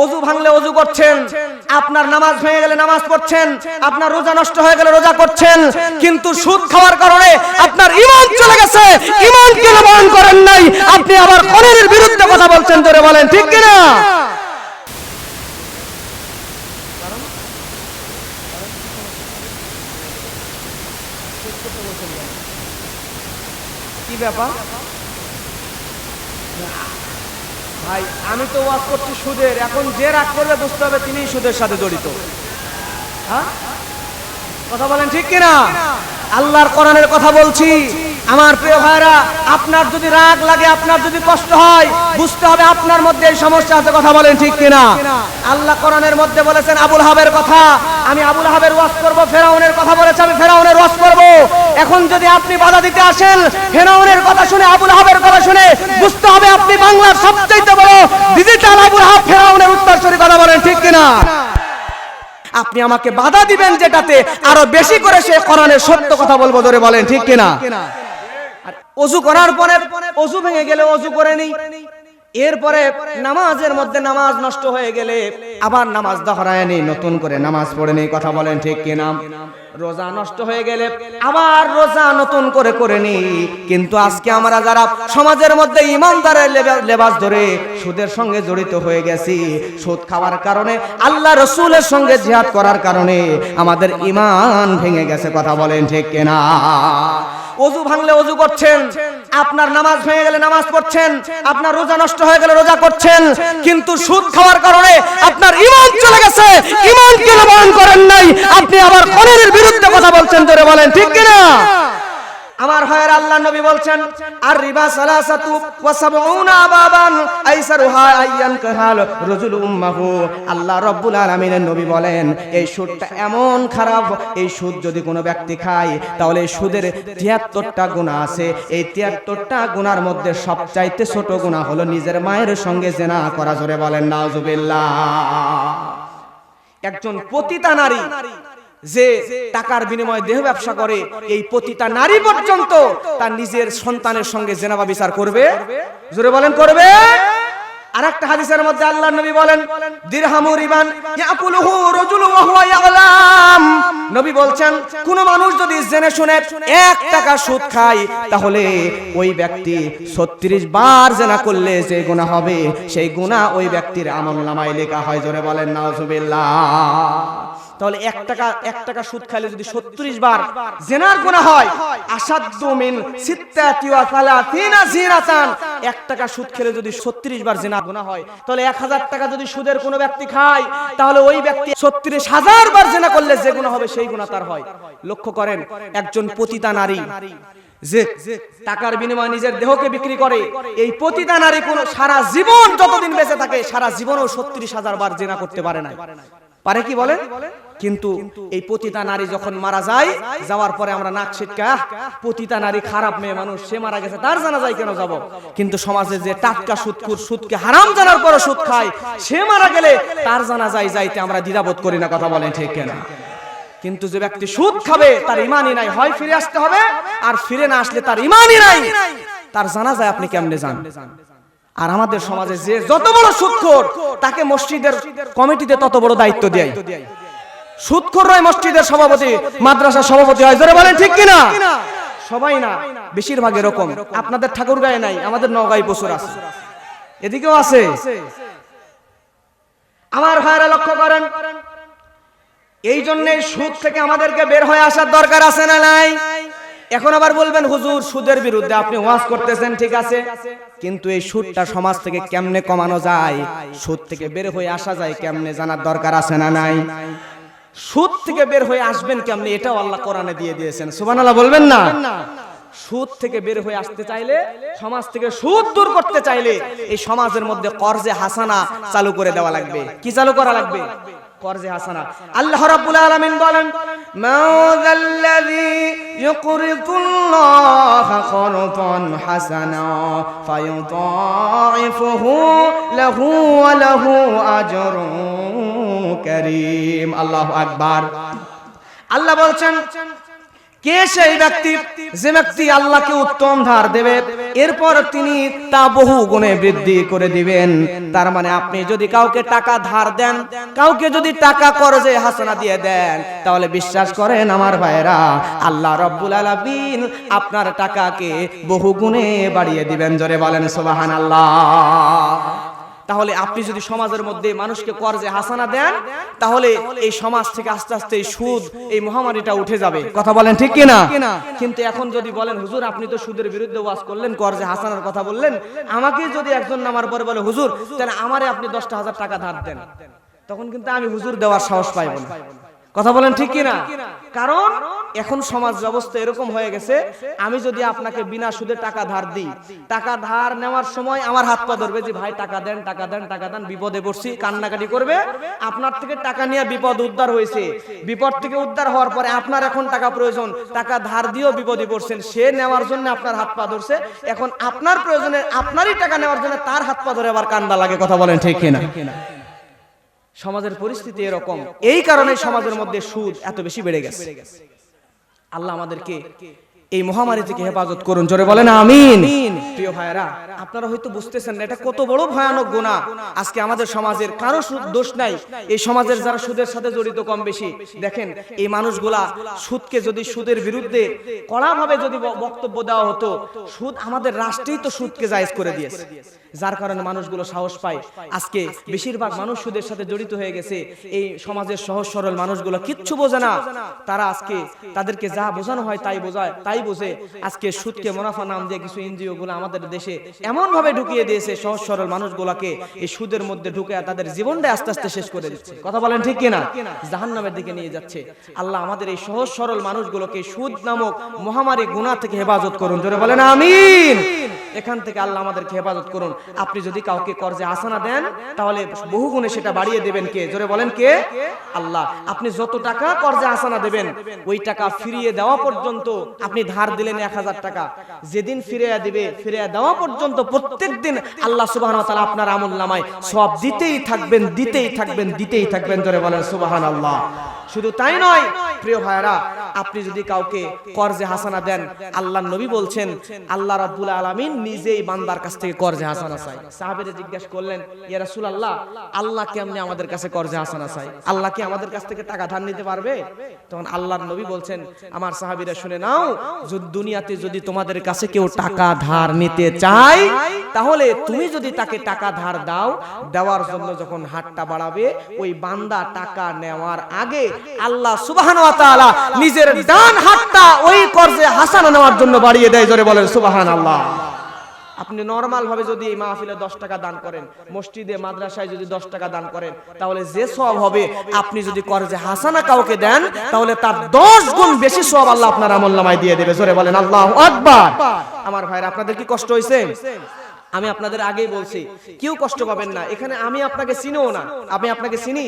অজু ভাঙলে অজু করছেন, আপনার নামাজ ভেঙে গেলে নামাজ পড়ছেন, আপনার রোজা নষ্ট হয়ে গেলে রোজা করছেন, কিন্তু সুদ খাওয়ার কারণে আপনার ইমান চলে গেছে ইমানকে নবায়ন করেন নাই, আপনি আবার কোরআনের বিরুদ্ধে কথা বলছেন জোরে বলেন, ঠিক কিনা? কি ব্যাপার? ভাই, আমি তো ওয়াজ করছি সুদের। এখন যে রাগ করবে বুঝতে হবে তিনিই সুদের সাথে জড়িত। হ্যাঁ? কথা বলেন ঠিক কিনা? আল্লাহর কোরআনের কথা বলছি। আমার প্রিয় ভাইরা, আপনার যদি রাগ লাগে, আপনার যদি কষ্ট হয়, বুঝতে হবে আপনার মধ্যে এই সমস্যা আছে। কথা বলেন ঠিক কিনা? আল্লাহ কোরআনের মধ্যে বলেছেন, আবুল হাবের কথা। আমি আবুল হাবের ওয়াজ করব, ফেরাউনের কথা বলেছে, আমি ফেরাউনের ওয়াজ করব। এখন যদি আপনি বাধা দিতে আসেন, ফেরাউনের কথা শুনে আবুল হাবের কথা শুনে বুঝতে হবে আপনি বাংলার সবচেয়ে বড় ডিজিটাল আবু রাহাব ফেরাউনের উত্তরসূরি কথা বলেন, ঠিক কিনা? আপনি আমাকে বাধা দিবেন যেটাতে আরও বেশি করে সে কোরআনের সত্য কথা বলব ধরে বলেন, ঠিক কিনা? অজু করার পরে অজু ভেঙে গেলে অজু করে নেই। এরপরে নামাজের মধ্যে নামাজ নষ্ট হয়ে গেলে আবার নামাজ দহরায় নেই, নতুন করে নামাজ পড়ে নেই, কথা বলেন ঠিক কিনা? রোজা নষ্ট হয়ে গেলে আবার রোজা নতুন করে করে নেই। কিন্তু আজকে আমরা যারা সমাজের মধ্যে ইমানদারের লেবাস ধরে সুদের সঙ্গে জড়িত হয়ে গেছি, সুদ খাওয়ার কারণে, আল্লাহ রসুলের সঙ্গে জিহাদ করার কারণে আমাদের ইমান ভেঙে গেছে, কথা বলেন ঠিক কেনা? অজু ভাঙলে অজু করছেন আপনার নামাজ ভেঙে গেলে নামাজ পড়ছেন, আপনার রোজা নষ্ট হয়ে গেলে রোজা করছেন, কিন্তু সুদ খাওয়ার কারণে আপনার ইমান চলে গেছে ইমানকে নবায়ন করেন নাই। আপনি আবার কোরআনের বিরুদ্ধে কথা বলছেন ধরে বলেন, ঠিক কিনা? আমার ভাইয়ের আল্লাহ নবী বলছেন, আর রিবা সালাসাতু ওয়া সাবউনা বাবান আইসারুহা আইয়ান কাহাল রাজুল উম্মাহু। আল্লাহ রাব্বুল আলামিনের নবী বলেন, এই সুদটা এমন খারাপ, এই সুদ যদি কোনো ব্যক্তি খায়, তাহলে এই সুদের 73টা গুনাহ আছে। এই 73টা গুনার মধ্যে সবচাইতে ছোট গুনাহ হলো নিজের মায়ের সঙ্গে জেনা করা। জোরে বলেন, নাউজুবিল্লাহ। একজন পতিতা নারী যে টাকার বিনিময়ে দেহ ব্যবসা করে, এই পতিতা নারী পর্যন্ত তার নিজের সন্তানের সঙ্গে জেনাবা বিচার করবে? জোরে বলেন, করবে? আর হাদিসের মধ্যে আল্লাহ নবী বলেন ইয়াকুলুহু রাজুলু ওয়া হুয়া ইয়ালাম। নবী কোন মানুষ যদি জেনে শুনে এক টাকা সুদ খায়, তাহলে ওই ব্যক্তি 36 বার জেনা করলে যে গুনাহ হবে, সেই গুনাহ ওই ব্যক্তির আমলনামায় লেখা হয়। জোরে বলেন, নাউজুবিল্লাহ। তাহলে এক টাকা এক টাকা সুদ খাইলে যদি ছত্রিশ বার জেনার গুণা হয় আসাদ্দু মিন সিত্তাতি ওয়া সালাতিনা জিনাতান। এক টাকা সুদ খেলে যদি ছত্রিশ বার জেনা গুণা হয়। তাহলে এক হাজার টাকা যদি সুদের কোনো ব্যক্তি খায়, তাহলে ওই ব্যক্তি ছত্রিশ হাজার বার জেনা করলে যে গুণা হবে, সেই গুণা তার হয়। লক্ষ্য করেন, একজন পতিতা নারী টাকার বিনিময়ে নিজের দেহকে বিক্রি করে, এই পতিতা নারী কোন সারা জীবন যতদিন বেঁচে থাকে, সারা জীবনও ছত্রিশ হাজার বার জেনা করতে পারে না পারে কি বলে কিন্তু এই পতিতা নারী যখন মারা যায় যাওয়ার পরে আমরা নাক ছিটকা পতিতা নারী খারাপ মেয়ে মানুষ সে মারা গেছে তার জানা যায় কেন যাব? কিন্তু সমাজে যে টাটকা সুদকুর সুদকে হারাম জানার পরে সুদ খায় সে মারা গেলে তার জানা যায় যাইতে আমরা দ্বিধাবোধ করি না কথা বলেন ঠিক কেনা? কিন্তু যে ব্যক্তি সুদ খাবে তার ইমানই নাই হয় ফিরে আসতে হবে আর ফিরে না আসলে তার ইমানই নাই। তার জানা যায় আপনি কেমনে যান? আর আমাদের সমাজে যে যত বড় সুদখোর তাকে মসজিদের কমিটিতে তত বড় দায়িত্ব দেয়। সুদখোর রয় মসজিদের সভাপতি, মাদ্রাসার সভাপতি হয়। জোরে বলেন, ঠিক কিনা? সবাই না, বেশিরভাগ এরকম। আপনাদের ঠাকুর গায়ে নাই, আমাদের নগাই বছর আছে। এদিকেও আছে। আমার ভাইরা লক্ষ্য করেন এই জন্য সুদ থেকে আমাদেরকে বের হয়ে আসার দরকার আছে না নাই? এখন আবার বলবেন, হুজুর, সুদের বিরুদ্ধে আপনি ওয়াজ করতেছেন, ঠিক আছে? কিন্তু এই সুদটা সমাজ থেকে কেমনে কমানো যায়? সুদ থেকে বের হয়ে আসা যায় কেমনে জানার দরকার আছে না নাই? সুদ থেকে বের হয়ে আসবেন কেমনে? এটাও আল্লাহ কোরআনে দিয়ে দিয়েছেন। সুবহানাল্লাহ, বলবেন না? সুদ থেকে বের হয়ে আসতে চাইলে, সমাজ থেকে সুদ দূর করতে চাইলে এই সমাজের মধ্যে কর্জে হাসানা চালু করে দেওয়া লাগবে। কি চালু করা লাগবে? কর্জে হাসানা। আল্লাহ রাব্বুল আলামিন বলেন মাউযাল্লাযী ইউকরিদুল্লাহ করদান হাসানা ফায়ুদাইফুহু লাহু ওয়া লাহু আজরুন কারীম আল্লাহু আকবার আল্লাহ বলছেন কে সেই ব্যক্তি? যে ব্যক্তি আল্লাহকে উত্তম ধার দেবে, এরপর তিনি তা বহু গুণে বৃদ্ধি করে দিবেন। তার মানে আপনি যদি কাউকে টাকা ধার দেন, কাউকে যদি টাকা করজে হাসনা দিয়ে দেন, তাহলে বিশ্বাস করেন আমার ভাইরা আল্লাহ রব্বুল আলামিন আপনার টাকাকে বহু গুণে বাড়িয়ে দিবেন। জোরে বলেন সুবহানাল্লাহ। তাহলে আপনি যদি সমাজের মধ্যে মানুষকে কর্জে হাসানা দেন, তাহলে এই সমাজ থেকে আস্তে আস্তে এই সুদ, এই মহামারীটা উঠে যাবে। কথা বলেন ঠিক কিনা? কিন্তু এখন যদি বলেন, হুজুর, আপনি তো সুদের বিরুদ্ধে ওয়াজ করলেন কর্জে হাসানার কথা বললেন, আমাকে যদি একজন নামার পরে বলে, হুজুর, তাহলে আমারে আপনি দশটা হাজার টাকা ধার দেন। তখন কিন্তু আমি হুজুর দেওয়ার সাহস পাইব না। কথা বলেন ঠিক কিনা? কারণ এখন সমাজ ব্যবস্থা এরকম হয়ে গেছে, আমি যদি আপনাকে বিনা সুদে টাকা ধার দিই, টাকা ধার নেওয়ার সময় আমার হাত পা ধরবে যে, ভাই, টাকা দেন টাকা দেন টাকা দেন, বিপদে পড়ছি, কান্নাকাটি করবে। আপনার থেকে টাকা নিয়ে বিপদ উদ্ধার হয়েছে। বিপদ থেকে উদ্ধার হওয়ার পরে আপনার এখন টাকা প্রয়োজন। টাকা ধার দিয়েও বিপদে পড়ছেন। সে নেওয়ার জন্য আপনার হাত পা ধরছে। এখন আপনার প্রয়োজনে আপনারই টাকা নেওয়ার জন্য তার হাত পা ধরে আবার কান্দা লাগে, কথা বলেন ঠিক কিনা? সমাজের পরিস্থিতি এরকম। এই কারণে সমাজের মধ্যে সুদ এত বেশি বেড়ে গেছে। আল্লাহ আমাদেরকে এই মহামারী থেকে হেফাজত করুন। জোরে বলেন আমিন। প্রিয় ভাইরা আপনারা হয়তো বুঝতেছেন না এটা কত বড় ভয়ানক গুনাহ আজকে আমাদের সমাজের কারও সুদ দোষ নাই। এই সমাজের যারা সুদের সাথে জড়িত কম বেশি দেখেন এই মানুষগুলা সুদকে যদি সুদের বিরুদ্ধে কড়াভাবে যদি বক্তব্য দেওয়া হতো সুদ আমাদের রাষ্ট্রেই তো সুদকে জায়েজ করে দিয়েছে। যার কারণে মানুষগুলো সাহস পায়। আজকে বেশিরভাগ মানুষ সুদের সাথে জড়িত হয়ে গেছে। এই সমাজের সহজ সরল মানুষগুলো কিচ্ছু বোঝে না। তারা আজকে তাদেরকে যা বোঝানো হয় তাই বোঝায় তাই বোঝে আজকে সুদকে মুনাফা নাম দিয়ে কিছু এনজিও গুলো আমাদের দেশে এমন ভাবে ঢুকিয়ে দিয়েছে সহজ সরল মানুষগুলোকে এই সুদের মধ্যে ঢুকে তাদের জীবনটা আস্তে আস্তে শেষ করে দিচ্ছে। কথা বলেন ঠিক কিনা? জাহান্নামের দিকে নিয়ে যাচ্ছে। আল্লাহ আমাদের এই সহজ সরল মানুষগুলোকে সুদ নামক মহামারী গুনাহ থেকে হেফাজত করুন। জোরে বলেন আমিন। এখান থেকে আল্লাহ আমাদেরকে হেফাজত করুন। আপনি যদি কাউকে কর্জে আসানা দেন তাহলে বহু গুণে সেটা বাড়িয়ে দেবেন কে? জোরে বলেন কে? আল্লাহ। আপনি যত টাকা কর্জে আসানা দেবেন ওই টাকা ফিরিয়ে দেওয়া পর্যন্ত আপনি ধার দিলেন এক হাজার টাকা। যেদিন ফিরিয়ে দিবে ফিরিয়ে দেওয়া পর্যন্ত প্রত্যেক দিন আল্লাহ সুবাহ আপনার আমল নামায়। সব দিতেই থাকবেন দিতেই থাকবেন দিতেই থাকবেন ধরে বলেন সুবাহান আল্লাহ শুধু তাই নয় প্রিয় ভাইরা আপনি যদি কাউকে কর্জে হাসানা দেন আল্লাহ নবী বলছেন, আল্লাহ রাব্বুল আলামিন নিজেই বান্দার কাছ থেকে কর্জে হাসানা চাই সাহাবীরা জিজ্ঞাসা করলেন, ইয়া রাসূলুল্লাহ, আল্লাহ কেমনে আমাদের কাছে কর্জে হাসানা চাই আল্লাহ কি আমাদের কাছ থেকে টাকা ধার নিতে পারবে? তখন আল্লাহর নবী বলছেন, আমার সাহাবীরা শুনে নাও দুনিয়াতে যদি তোমাদের কাছে কেউ টাকা ধার নিতে চায় তাহলে তুমি যদি তাকে টাকা ধার দাও, দেওয়ার জন্য যখন হাতটা বাড়াবে, ওই বান্দা টাকা নেওয়ার আগে আল্লাহ তাআলা নিজের ডান হাতটা ওই কর্জে হাসানা নেওয়ার জন্য বাড়িয়ে দেয়, জোরে বলেন সুবহানাল্লাহ। আপনি নরমাল ভাবে যদি এই মাহফিলে দশ টাকা দান করেন, মসজিদে, মাদ্রাসায় যদি দশ টাকা দান করেন, তাহলে যে সব হবে, আপনি যদি কর্জে হাসানা কাউকে দেন, তাহলে তার দশ গুণ বেশি সব আল্লাহ আপনার আমল নামায় দিয়ে দেবে, জোরে বলেন আল্লাহ আকবার। আমার ভাইরা, আপনাদের কি কষ্ট হয়েছে আমি আপনাদের আগেই বলছি, কেউ কষ্ট পাবেন না। এখানে আমি আপনাকে চিনিও না। আমি আপনাকে চিনি?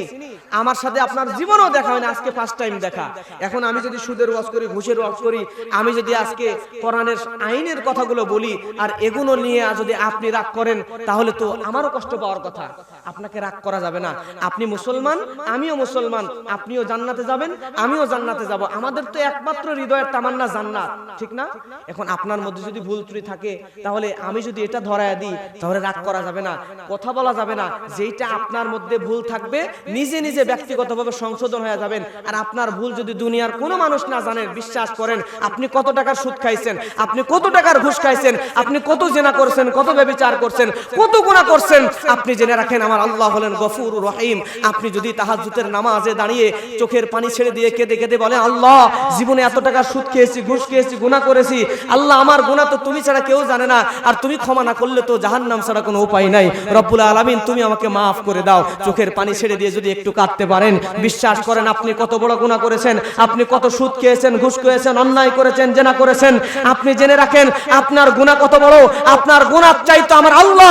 আমার সাথে আপনার জীবনও দেখা হয় না, আজকে ফার্স্ট টাইম দেখা। এখন আমি যদি সুদের ওয়াজ করি, ঘুষের ওয়াজ করি, আমি যদি আজকে কোরআনের আইনের কথাগুলো বলি, আর এগুলো নিয়ে যদি আপনি রাগ করেন, তাহলে তো আমারও কষ্ট পাওয়ার কথা। আপনাকে রাগ করা যাবে না। আপনি মুসলমান, আমিও মুসলমান, আপনিও জান্নাতে যাবেন, আমিও জান্নাতে যাব। আমাদের তো একমাত্র হৃদয়ের তামান্না জান্নাত, ঠিক না? এখন আপনার মধ্যে যদি ভুল ত্রুটি থাকে, তাহলে আমি যদি এটা ধরায় দিই, তাহলে রাগ করা যাবে না, কথা বলা যাবে না। যেইটা আপনার মধ্যে ভুল থাকবে, নিজে নিজে ব্যক্তিগতভাবে সংশোধন হয়ে যাবেন। আর আপনার ভুল যদি দুনিয়ার কোনো মানুষ না জানেন বিশ্বাস করেন, আপনি কত টাকার সুদ খাইছেন, আপনি কত টাকার ঘুষ খাইছেন, আপনি কত জেনা করছেন, কত ব্যবচার করছেন, কত গুণা করছেন, আপনি জেনে রাখেন, আমার আল্লাহ হলেন গফুর রহিম। আপনি যদি তাহাজ্জুদের নামাজে দাঁড়িয়ে চোখের পানি ছেড়ে দিয়ে কেঁদে কেঁদে বলে, আল্লাহ, জীবনে এত টাকার সুদ খেয়েছি, ঘুষ খেয়েছি গুণা করেছি। আল্লাহ, আমার গুণা তো তুমি ছাড়া কেউ জানে না। আর তুমি ক্ষমা না করলে তো জাহান্নাম ছাড়া কোনো উপায় নাই। রব্বুল আলামিন, তুমি আমাকে মাফ করে দাও। চোখের পানি ছেড়ে দিয়ে যদি একটু কাঁদতে পারেন, বিশ্বাস করেন আপনি কত বড় গুণা করেছেন, আপনি কত সুদ খেয়েছেন, ঘুষ খেয়েছেন, অন্যায় করেছেন, জেনা করেছেন, আপনি জেনে রাখেন, আপনার গুণা কত বড়? আপনার গুণার চাইতো আমার আল্লাহ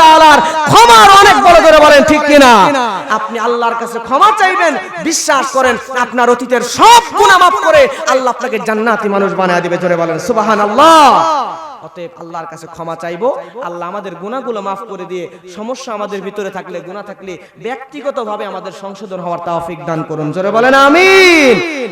তাআলার ক্ষমার অনেক বড় করে বলেন, ঠিক কিনা? আপনি আল্লাহর কাছে ক্ষমা চাইবেন, বিশ্বাস করেন, আপনার অতীতের সব গুনাহ মাফ করে আল্লাহ আপনাকে জান্নাতি মানুষ বানায় দিবে, জোরে বলেন, সুবহানাল্লাহ। অতএব আল্লাহর কাছে ক্ষমা চাইব। আল্লাহ আমাদের গুণাগুলো মাফ করে দিয়ে সমস্যা আমাদের ভিতরে থাকলে গুণা থাকলে ব্যক্তিগতভাবে আমাদের সংশোধন হওয়ার তাওফিক দান করুন। জোরে বলেন, আমিন।